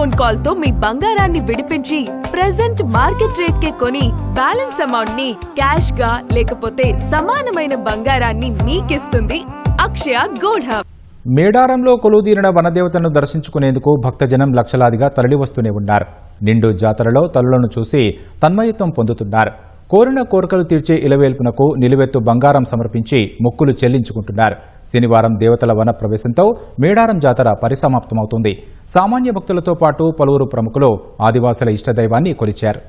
Phone కాల్తో మీ బంగారాన్ని విడిపించి present market rate కే కొని బ్యాలెన్స్ అమౌంట్ని క్యాష్గా లేకపోతే సమానమైన బంగారాన్ని మీకిస్తుంది అక్షయ గోల్డ్ హబ్ మేడారంలో కొలుదీరిన వనదేవతలను దర్శించుకునేందుకు భక్తజనం లక్షలాదిగా తరలివస్తూనే ఉన్నారు. నిండు జాతరలో తల్లులను చూసి తన్మయత్వం పొందుతున్నారు. కోరిన కోరికలు తీర్చే ఇలవేల్పునకు నిలువెత్తు బంగారం సమర్పించి మొక్కులు చెల్లించుకుంటున్నారు. శనివారం దేవతల వన ప్రవేశంతో మేడారం జాతర పరిసమాప్తమవుతుంది. సామాన్య భక్తులతో పాటు పలువురు ప్రముఖులు ఆదివాసుల ఇష్టదైవాన్ని కొలిచారు.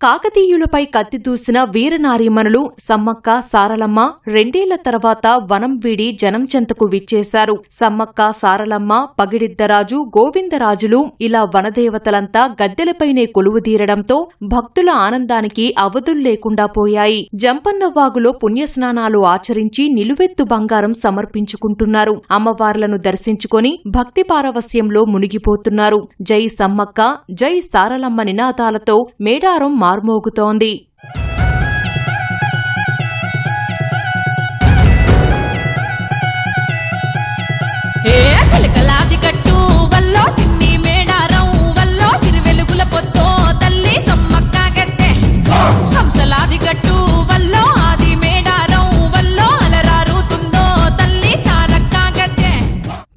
కాకతీయులపై కత్తిదూసిన వీరనారీమణులు సమ్మక్క సారలమ్మ రెండేళ్ళ తర్వాత వనం వీడి జనం చెంతకు విచ్చేశారు. సమ్మక్క సారలమ్మ పగిడిద్దరాజు గోవిందరాజులు ఇలా వనదేవతలంతా గద్దెలపైనే కొలువుదీరడంతో భక్తుల ఆనందానికి అవధులు లేకుండా పోయాయి. జంపన్నవాగులో పుణ్యస్నానాలు ఆచరించి నిలువెత్తు బంగారం సమర్పించుకుంటున్నారు. అమ్మవార్లను దర్శించుకొని భక్తి పారవస్యంలో మునిగిపోతున్నారు. జై సమ్మక్క జై సారలమ్మ నినాదాలతో మేడారం మార్మోగుతోంది.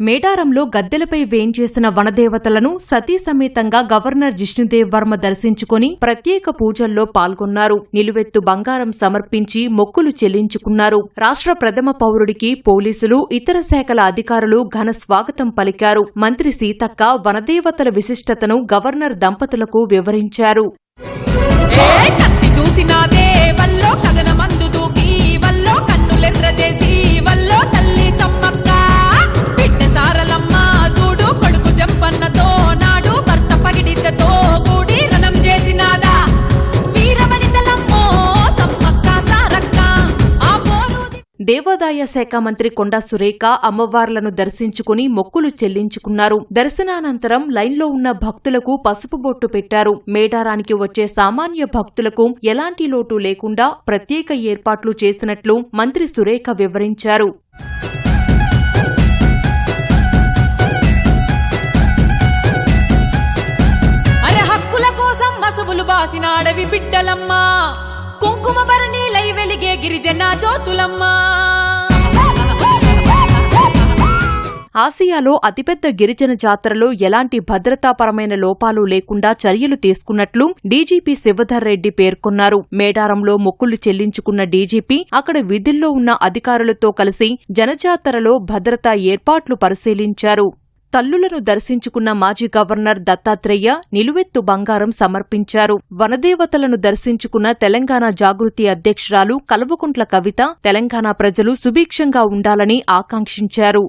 మేడారంలో గద్దెలపై వేయించేసిన వనదేవతలను సతీ సమేతంగా గవర్నర్ జిష్ణుదేవ్ వర్మ దర్శించుకుని ప్రత్యేక పూజల్లో పాల్గొన్నారు. నిలువెత్తు బంగారం సమర్పించి మొక్కులు చెల్లించుకున్నారు. రాష్ట్ర ప్రథమ పౌరుడికి పోలీసులు ఇతర శాఖల అధికారులు ఘన స్వాగతం పలికారు. మంత్రి సీతక్క వనదేవతల విశిష్టతను గవర్నర్ దంపతులకు వివరించారు. ఏ కత్తి దూసినాదే మందు దూకి వల్లో కన్నులెర్ర దేవాదాయ శాఖ మంత్రి కొండా సురేఖ అమ్మవార్లను దర్శించుకుని మొక్కులు చెల్లించుకున్నారు. దర్శనానంతరం లైన్లో ఉన్న భక్తులకు పసుపు బొట్టు పెట్టారు. మేడారానికి వచ్చే సామాన్య భక్తులకు ఎలాంటి లోటు లేకుండా ప్రత్యేక ఏర్పాట్లు చేసినట్లు మంత్రి సురేఖ వివరించారు. హక్కుల కోసం బాసిన అడవి బిడ్డలమ్మా. కుంకుమ భరణీలై వెలిగే గిరిజన జ్యోతులమ్మా. ఆసియాలో అతిపెద్ద గిరిజన జాతరలో ఎలాంటి భద్రతాపరమైన లోపాలు లేకుండా చర్యలు తీసుకున్నట్లు డీజీపీ శివధర్ రెడ్డి పేర్కొన్నారు. మేడారంలో మొక్కులు చెల్లించుకున్న డీజీపీ అక్కడ విధుల్లో ఉన్న అధికారులతో కలిసి జనజాతరలో భద్రతా ఏర్పాట్లు పరిశీలించారు. తల్లులను దర్శించుకున్న మాజీ గవర్నర్ దత్తాత్రేయ నిలువెత్తు బంగారం సమర్పించారు. వనదేవతలను దర్శించుకున్న తెలంగాణ జాగృతి అధ్యక్షురాలు కల్వకుంట్ల కవిత తెలంగాణ ప్రజలు సుభిక్షంగా ఉండాలని ఆకాంక్షించారు.